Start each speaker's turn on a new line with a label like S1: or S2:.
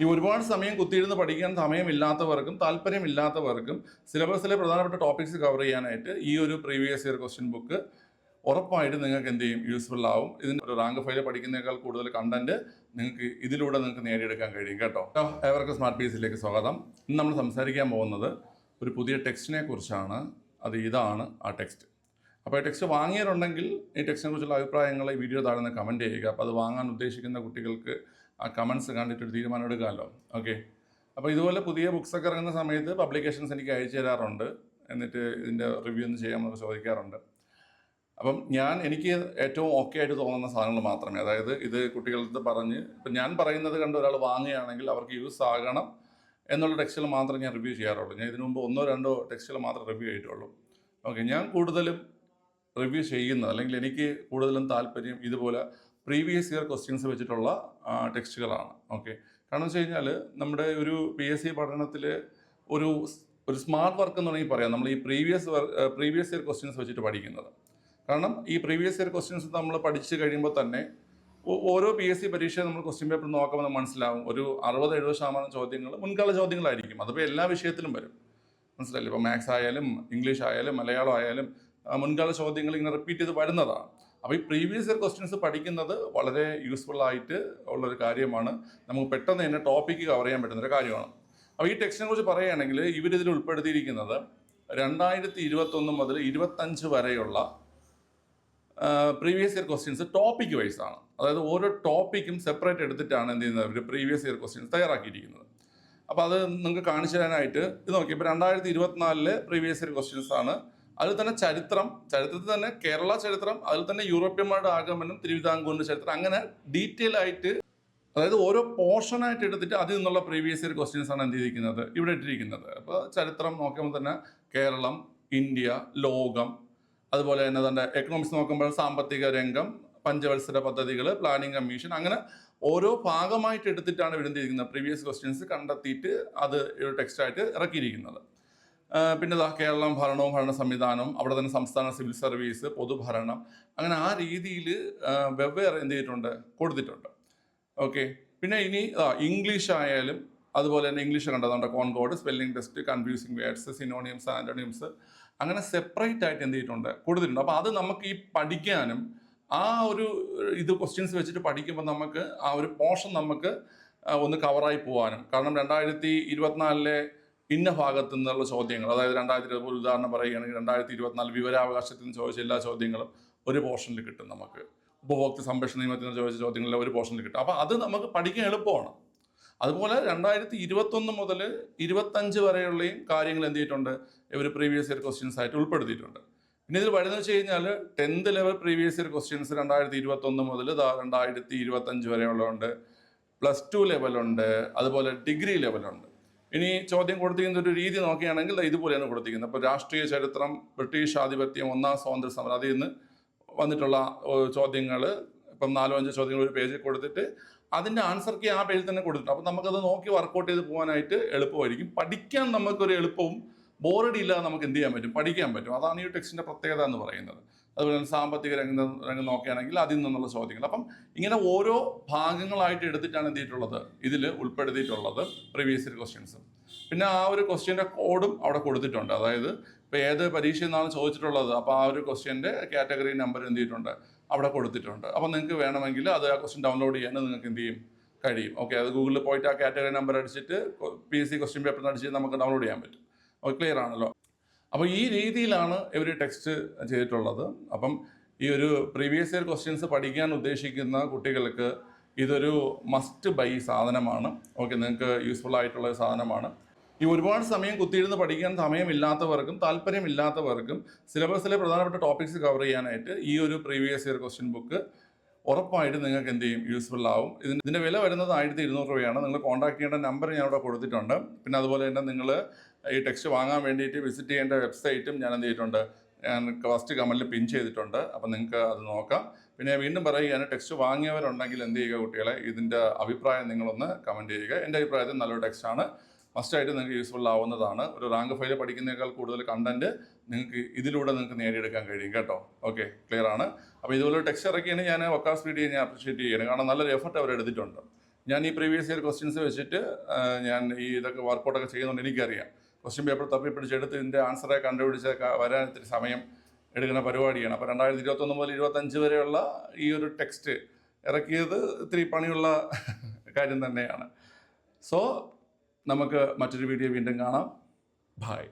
S1: ഈ ഒരുപാട് സമയം കുത്തിയിരുന്ന് പഠിക്കാൻ സമയമില്ലാത്തവർക്കും താല്പര്യമില്ലാത്തവർക്കും സിലബസിലെ പ്രധാനപ്പെട്ട ടോപ്പിക്സ് കവർ ചെയ്യാനായിട്ട് ഈ ഒരു പ്രീവിയസ് ഇയർ ക്വസ്റ്റ്യൻ ബുക്ക് ഉറപ്പായിട്ട് നിങ്ങൾക്ക് എന്ത് ചെയ്യും? യൂസ്ഫുൾ ആവും. ഇതിന് ഒരു റാങ്ക് ഫയൽ പഠിക്കുന്നതിനേക്കാൾ കൂടുതൽ കണ്ടന്റ് നിങ്ങൾക്ക് ഇതിലൂടെ നിങ്ങൾക്ക് നേടിയെടുക്കാൻ കഴിയും കേട്ടോ. ഏവർക്കും സ്മാർട്ട് പീസിലേക്ക് സ്വാഗതം. ഇന്ന് നമ്മൾ സംസാരിക്കാൻ പോകുന്നത് ഒരു പുതിയ ടെക്സ്റ്റിനെ കുറിച്ചാണ്. അത് ഇതാണ് ആ ടെക്സ്റ്റ് അപ്പോൾ ഈ ടെക്സ്റ്റ് വാങ്ങിയവരുണ്ടെങ്കിൽ ഈ ടെക്സ്റ്റിനെ കുറിച്ചുള്ള അഭിപ്രായങ്ങൾ ഈ വീഡിയോ താഴെ കമന്റ് ചെയ്യുക. അപ്പോൾ അത് വാങ്ങാൻ ഉദ്ദേശിക്കുന്ന കുട്ടികൾക്ക് ആ കമൻസ് കണ്ടിട്ട് ഒരു തീരുമാനം എടുക്കാമല്ലോ. ഓക്കെ അപ്പോൾ ഇതുപോലെ പുതിയ ബുക്സൊക്കെ ഇറങ്ങുന്ന സമയത്ത് പബ്ലിക്കേഷൻസ് എനിക്ക് അയച്ചു തരാറുണ്ട്. എന്നിട്ട് ഇതിന്റെ റിവ്യൂ ഒന്ന് ചെയ്യാമെന്നൊക്കെ ചോദിക്കാറുണ്ട്. അപ്പം ഞാൻ എനിക്ക് ഏറ്റവും ഓക്കെ ആയിട്ട് തോന്നുന്ന സാധനങ്ങൾ മാത്രമേ അതായത് ഇത് കുട്ടികളുടെ പറഞ്ഞ് ഇപ്പം ഞാൻ പറയുന്നത് കണ്ട് ഒരാൾ വാങ്ങുകയാണെങ്കിൽ അവർക്ക് യൂസ് ആകണം എന്നുള്ള ടെക്സ്റ്റിൽ മാത്രമേ ഞാൻ റിവ്യൂ ചെയ്യാറുള്ളൂ. ഞാൻ ഇതിനു മുമ്പ് ഒന്നോ രണ്ടോ ടെക്സ്റ്റിൽ മാത്രമേ റിവ്യൂ ചെയ്തിട്ടുള്ളൂ. ഓക്കെ ഞാൻ കൂടുതലും റിവ്യൂ ചെയ്യുന്നത് അല്ലെങ്കിൽ എനിക്ക് കൂടുതലും താല്പര്യം ഇതുപോലെ പ്രീവിയസ് ഇയർ ക്വസ്റ്റ്യൻസ് വെച്ചിട്ടുള്ള ടെക്സ്റ്റുകളാണ് ഓക്കെ കാരണം വെച്ച് കഴിഞ്ഞാൽ നമ്മുടെ ഒരു പി എസ് സി പഠനത്തിൽ ഒരു ഒരു സ്മാർട്ട് വർക്ക് എന്ന് വേണമെങ്കിൽ പറയാം. നമ്മൾ ഈ പ്രീവിയസ് പ്രീവിയസ് ഇയർ ക്വസ്റ്റ്യൻസ് വെച്ചിട്ട് പഠിക്കുന്നത്. കാരണം ഈ പ്രീവിയസ് ഇയർ ക്വസ്റ്റ്യൻസ് നമ്മൾ പഠിച്ച് കഴിയുമ്പോൾ തന്നെ ഓരോ പി എസ് സി പരീക്ഷ നമ്മൾ ക്വസ്റ്റ്യൻ പേപ്പർ നോക്കുമ്പോൾ മനസ്സിലാവും. ഒരു അറുപത് എഴുപത് ശതമാനം ചോദ്യങ്ങൾ മുൻകാല ചോദ്യങ്ങളായിരിക്കും. അതിപ്പോൾ എല്ലാ വിഷയത്തിലും വരും. മനസ്സിലായില്ലേ? ഇപ്പോൾ മാത്സ് ആയാലും ഇംഗ്ലീഷ് ആയാലും മലയാളം ആയാലും മുൻകാല ചോദ്യങ്ങൾ ഇങ്ങനെ റിപ്പീറ്റ് ചെയ്ത് വരുന്നതാണ്. അപ്പോൾ ഈ പ്രീവിയസ് ഇയർ ക്വസ്റ്റ്യൻസ് പഠിക്കുന്നത് വളരെ യൂസ്ഫുൾ ആയിട്ട് ഉള്ളൊരു കാര്യമാണ്. നമുക്ക് പെട്ടെന്ന് തന്നെ ടോപ്പിക്ക് കവർ ചെയ്യാൻ പറ്റുന്നൊരു കാര്യമാണ്. അപ്പോൾ ഈ ടെക്സ്റ്റിനെ കുറിച്ച് പറയുകയാണെങ്കിൽ ഇവരിതിൽ ഉൾപ്പെടുത്തിയിരിക്കുന്നത് രണ്ടായിരത്തി ഇരുപത്തൊന്ന് മുതൽ ഇരുപത്തഞ്ച് വരെയുള്ള previous year questions topic wise ആണ്. അതായത് ഓരോ ടോപ്പിക്കും സെപ്പറേറ്റ് എടുത്തിട്ടാണ് എന്ത് ചെയ്യുന്നത് അവർ പ്രീവിയസ് ഇയർ ക്വസ്റ്റ്യൻസ് തയ്യാറാക്കിയിരിക്കുന്നത്. അപ്പോൾ അത് നിങ്ങൾക്ക് കാണിച്ചു തരാനായിട്ട് ഇത് നോക്കി ഇപ്പോൾ രണ്ടായിരത്തി ഇരുപത്തിനാലിലെ പ്രീവിയസ് ഇയർ ക്വസ്റ്റ്യൻസ് ആണ്. അതിൽ തന്നെ ചരിത്രം ചരിത്രത്തിൽ തന്നെ കേരള ചരിത്രം അതിൽ തന്നെ യൂറോപ്യന്മാരുടെ ആഗമനം തിരുവിതാംകൂറിന്റെ ചരിത്രം അങ്ങനെ ഡീറ്റെയിൽ ആയിട്ട് അതായത് ഓരോ പോർഷനായിട്ട് എടുത്തിട്ട് അതിൽ നിന്നുള്ള പ്രീവിയസ് ഇയർ ക്വസ്റ്റ്യൻസ് ആണ് എന്ത് ചെയ്തിരിക്കുന്നത്? ഇവിടെ ഇട്ടിരിക്കുന്നത്. അപ്പോൾ ചരിത്രം നോക്കുമ്പോൾ തന്നെ കേരളം ഇന്ത്യ ലോകം അതുപോലെ തന്നെ തന്നെ എക്കണോമിക്സ് നോക്കുമ്പോൾ സാമ്പത്തിക രംഗം പഞ്ചവത്സര പദ്ധതികൾ പ്ലാനിംഗ് കമ്മീഷൻ അങ്ങനെ ഓരോ ഭാഗമായിട്ട് എടുത്തിട്ടാണ് ഇവിടെ എന്ത് പ്രീവിയസ് ക്വസ്റ്റ്യൻസ് കണ്ടെത്തിയിട്ട് അത് ഒരു ടെക്സ്റ്റായിട്ട് ഇറക്കിയിരിക്കുന്നത്. പിന്നെ കേരളം ഭരണവും ഭരണ സംവിധാനവും അവിടെ തന്നെ സംസ്ഥാന സിവിൽ സർവീസ് പൊതുഭരണം അങ്ങനെ ആ രീതിയിൽ വെവ്വേറെ എന്ത് ചെയ്തിട്ടുണ്ട്? കൊടുത്തിട്ടുണ്ട്. ഓക്കെ. പിന്നെ ഇനി ഇംഗ്ലീഷ് ആയാലും അതുപോലെ തന്നെ English കണ്ടതുണ്ട് concord spelling test confusing words synonyms antonyms അങ്ങനെ സെപ്പറേറ്റ് ആയിട്ട് എന്ത് ചെയ്തിട്ടുണ്ട്? കൊടുത്തിട്ടുണ്ട്. അപ്പോൾ അത് നമുക്ക് ഈ പഠിക്കാനും ആ ഒരു ഇത് ക്വസ്റ്റ്യൻസ് വെച്ചിട്ട് പഠിക്കുമ്പോൾ നമുക്ക് ആ ഒരു പോർഷൻ നമുക്ക് ഒന്ന് കവറായി പോകാനും കാരണം രണ്ടായിരത്തി ഇരുപത്തിനാലിലെ ഇന്ന ഭാഗത്തു നിന്നുള്ള ചോദ്യങ്ങൾ അതായത് രണ്ടായിരത്തി ഇരുപത് ഉദാഹരണം പറയുകയാണെങ്കിൽ രണ്ടായിരത്തി ഇരുപത്തിനാല് വിവരാവകാശത്തിൽ നിന്ന് ചോദിച്ച എല്ലാ ചോദ്യങ്ങളും ഒരു പോർഷനിൽ കിട്ടും നമുക്ക്. ഉപഭോക്തൃ സംരക്ഷണ നിയമത്തിൽ നിന്ന് ചോദിച്ച ചോദ്യങ്ങളിൽ ഒരു പോർഷനിൽ കിട്ടും. അപ്പോൾ അത് നമുക്ക് പഠിക്കാൻ എളുപ്പമാണ്. അതുപോലെ രണ്ടായിരത്തി ഇരുപത്തൊന്ന് മുതൽ ഇരുപത്തഞ്ച് വരെയുള്ളയും കാര്യങ്ങൾ എന്ത് ചെയ്തിട്ടുണ്ട്? ഇവർ പ്രീവിയസ് ഇയർ ക്വസ്റ്റ്യൻസ് ആയിട്ട് ഉൾപ്പെടുത്തിയിട്ടുണ്ട്. പിന്നെ ഇതിൽ വരുന്നത് വെച്ച് കഴിഞ്ഞാൽ tenth level previous year questions രണ്ടായിരത്തി ഇരുപത്തൊന്ന് മുതൽ രണ്ടായിരത്തി ഇരുപത്തഞ്ച് വരെയുള്ളതുണ്ട്. പ്ലസ് ടു ലെവലുണ്ട് അതുപോലെ ഡിഗ്രി ലെവലുണ്ട് ഇനി ചോദ്യം കൊടുത്തിരിക്കുന്ന ഒരു രീതി നോക്കുകയാണെങ്കിൽ ഇതുപോലെയാണ് കൊടുത്തിരിക്കുന്നത്. അപ്പോൾ രാഷ്ട്രീയ ചരിത്രം ബ്രിട്ടീഷ് ആധിപത്യം ഒന്നാം സ്വാതന്ത്ര്യ സമരം അതിൽ നിന്ന് വന്നിട്ടുള്ള ചോദ്യങ്ങൾ ഇപ്പം നാലോ അഞ്ചോ ചോദ്യങ്ങൾ ഒരു പേജിൽ കൊടുത്തിട്ട് അതിന്റെ ആൻസർ കീ ആ പേജിൽ തന്നെ കൊടുത്തിട്ടുണ്ട്. അപ്പം നമുക്കത് നോക്കി വർക്കൗട്ട് ചെയ്ത് പോകാനായിട്ട് എളുപ്പമായിരിക്കും. പഠിക്കാൻ നമുക്കൊരു എളുപ്പവും ബോറടി ഇല്ലാതെ നമുക്ക് എന്ത് ചെയ്യാൻ പറ്റും? പഠിക്കാൻ പറ്റും. അതാണ് ഈ ടെക്സ്റ്റിന്റെ പ്രത്യേകത എന്ന് പറയുന്നത്. അതുപോലെ തന്നെ സാമ്പത്തിക രംഗം രംഗം നോക്കുകയാണെങ്കിൽ അതിൽ നിന്നുള്ള ചോദ്യങ്ങൾ. അപ്പം ഇങ്ങനെ ഓരോ ഭാഗങ്ങളായിട്ട് എടുത്തിട്ടാണ് എന്ത് ചെയ്തിട്ടുള്ളത്? ഇതിൽ ഉൾപ്പെടുത്തിയിട്ടുള്ളത് പ്രീവിയസ് ക്വസ്റ്റ്യൻസ് പിന്നെ ആ ഒരു ക്വസ്റ്റ്യന്റെ കോഡും അവിടെ കൊടുത്തിട്ടുണ്ട്. അതായത് ഇപ്പോൾ ഏത് പരീക്ഷയിൽ നിന്നാണ് ചോദിച്ചിട്ടുള്ളത്? അപ്പോൾ ആ ഒരു ക്വസ്റ്റ്യന്റെ കാറ്റഗറി നമ്പർ എന്ത് ചെയ്തിട്ടുണ്ട്? അവിടെ കൊടുത്തിട്ടുണ്ട്. അപ്പോൾ നിങ്ങൾക്ക് വേണമെങ്കിൽ അത് ആ ക്വസ്റ്റ്യൻ ഡൗൺലോഡ് ചെയ്യാൻ നിങ്ങൾക്ക് എന്ത് ചെയ്യും? കഴിയും. ഓക്കെ അത് ഗൂഗിളിൽ പോയിട്ട് ആ കാറ്റഗറി നമ്പർ അടിച്ചിട്ട് P S C question paper അടിച്ചിട്ട് നമുക്ക് ഡൗൺലോഡ് ചെയ്യാൻ പറ്റും. ക്ലിയർ ആണല്ലോ? അപ്പോൾ ഈ രീതിയിലാണ് ഇവർ ടെക്സ്റ്റ് ചെയ്തിട്ടുള്ളത്. അപ്പം ഈ ഒരു പ്രീവിയസ് ഇയർ ക്വസ്റ്റ്യൻസ് പഠിക്കാൻ ഉദ്ദേശിക്കുന്ന കുട്ടികൾക്ക് ഇതൊരു മസ്റ്റ് ബൈ സാധനമാണ്. ഓക്കെ നിങ്ങൾക്ക് യൂസ്ഫുൾ ആയിട്ടുള്ള സാധനമാണ്. ഈ ഒരുപാട് സമയം കുത്തിയിരുന്ന് പഠിക്കാൻ സമയമില്ലാത്തവർക്കും താല്പര്യമില്ലാത്തവർക്കും സിലബസിലെ പ്രധാനപ്പെട്ട ടോപ്പിക്സ് കവർ ചെയ്യാനായിട്ട് ഈ ഒരു പ്രീവിയസ് ഇയർ ക്വസ്റ്റ്യൻ ബുക്ക് ഉറപ്പായിട്ട് നിങ്ങൾക്ക് എന്ത് ചെയ്യും? യൂസ്ഫുൾ ആവും. ഇതിന് ഇതിന്റെ വില വരുന്നത് ആയിരത്തി ഇരുന്നൂറ് രൂപയാണ്. നിങ്ങൾ കോൺടാക്ട് ചെയ്യേണ്ട നമ്പർ ഞാൻ ഇവിടെ കൊടുത്തിട്ടുണ്ട്. പിന്നെ അതുപോലെ തന്നെ നിങ്ങൾ ഈ ടെക്സ്റ്റ് വാങ്ങാൻ വേണ്ടിയിട്ട് വിസിറ്റ് ചെയ്യേണ്ട വെബ്സൈറ്റും ഞാൻ എന്ത് ചെയ്തിട്ടുണ്ട് ഞാൻ ഫസ്റ്റ് കമന്റിൽ പിൻ ചെയ്തിട്ടുണ്ട്. അപ്പം നിങ്ങൾക്ക് അത് നോക്കാം. പിന്നെ വീണ്ടും പറയുകയാണ് ടെക്സ്റ്റ് വാങ്ങിയവരുണ്ടെങ്കിൽ എന്ത് ചെയ്യുക കുട്ടികളെ? ഇതിന്റെ അഭിപ്രായം നിങ്ങളൊന്ന് കമന്റ് ചെയ്യുക. എന്റെ അഭിപ്രായത്തിൽ നല്ലൊരു ടെക്സ്റ്റാണ് മസ്റ്റായിട്ട് നിങ്ങൾക്ക് യൂസ്ഫുൾ ആവുന്നതാണ്. ഒരു റാങ്ക് ഫയൽ പഠിക്കുന്നതിനേക്കാൾ കൂടുതൽ കണ്ടന്റ് നിങ്ങൾക്ക് ഇതിലൂടെ നിങ്ങൾക്ക് നേടിയെടുക്കാൻ കഴിയും. കേട്ടോ? ഓക്കെ ക്ലിയർ ആണ്. അപ്പോൾ ഇതുപോലെ ടെക്സ്റ്റ് ഇറക്കിയാണ് ഞാൻ വക്കാസ് വീഡിയോ ഞാൻ അപ്രീഷിയേറ്റ് ചെയ്യണം കാരണം നല്ലൊരു എഫർട്ട് അവർ എടുത്തിട്ടുണ്ട്. ഞാൻ ഈ പ്രീവിയസ് ഇയർ ക്വസ്റ്റ്യൻസ് വെച്ചിട്ട് ഞാൻ ഈ ഇതൊക്കെ വർക്കൗട്ടൊക്കെ ചെയ്യുന്നുണ്ട്. എനിക്കറിയാം. ക്വസ്റ്റ്യൻ പേപ്പർ തപ്പി പിടിച്ചെടുത്ത് ഇതിന്റെ ആൻസറെ കണ്ടുപിടിച്ച് വരാൻ ഇത്തിരി സമയം എടുക്കുന്ന പരിപാടിയാണ്. അപ്പോൾ രണ്ടായിരത്തി ഇരുപത്തൊന്ന് മുതൽ ഇരുപത്തഞ്ച് വരെയുള്ള ഈ ഒരു ടെക്സ്റ്റ് ഇറക്കിയത് ഇത്തിരി പണിയുള്ള കാര്യം തന്നെയാണ്. സോ നമുക്ക് മറ്റൊരു വീഡിയോ വീണ്ടും കാണാം. ബായ്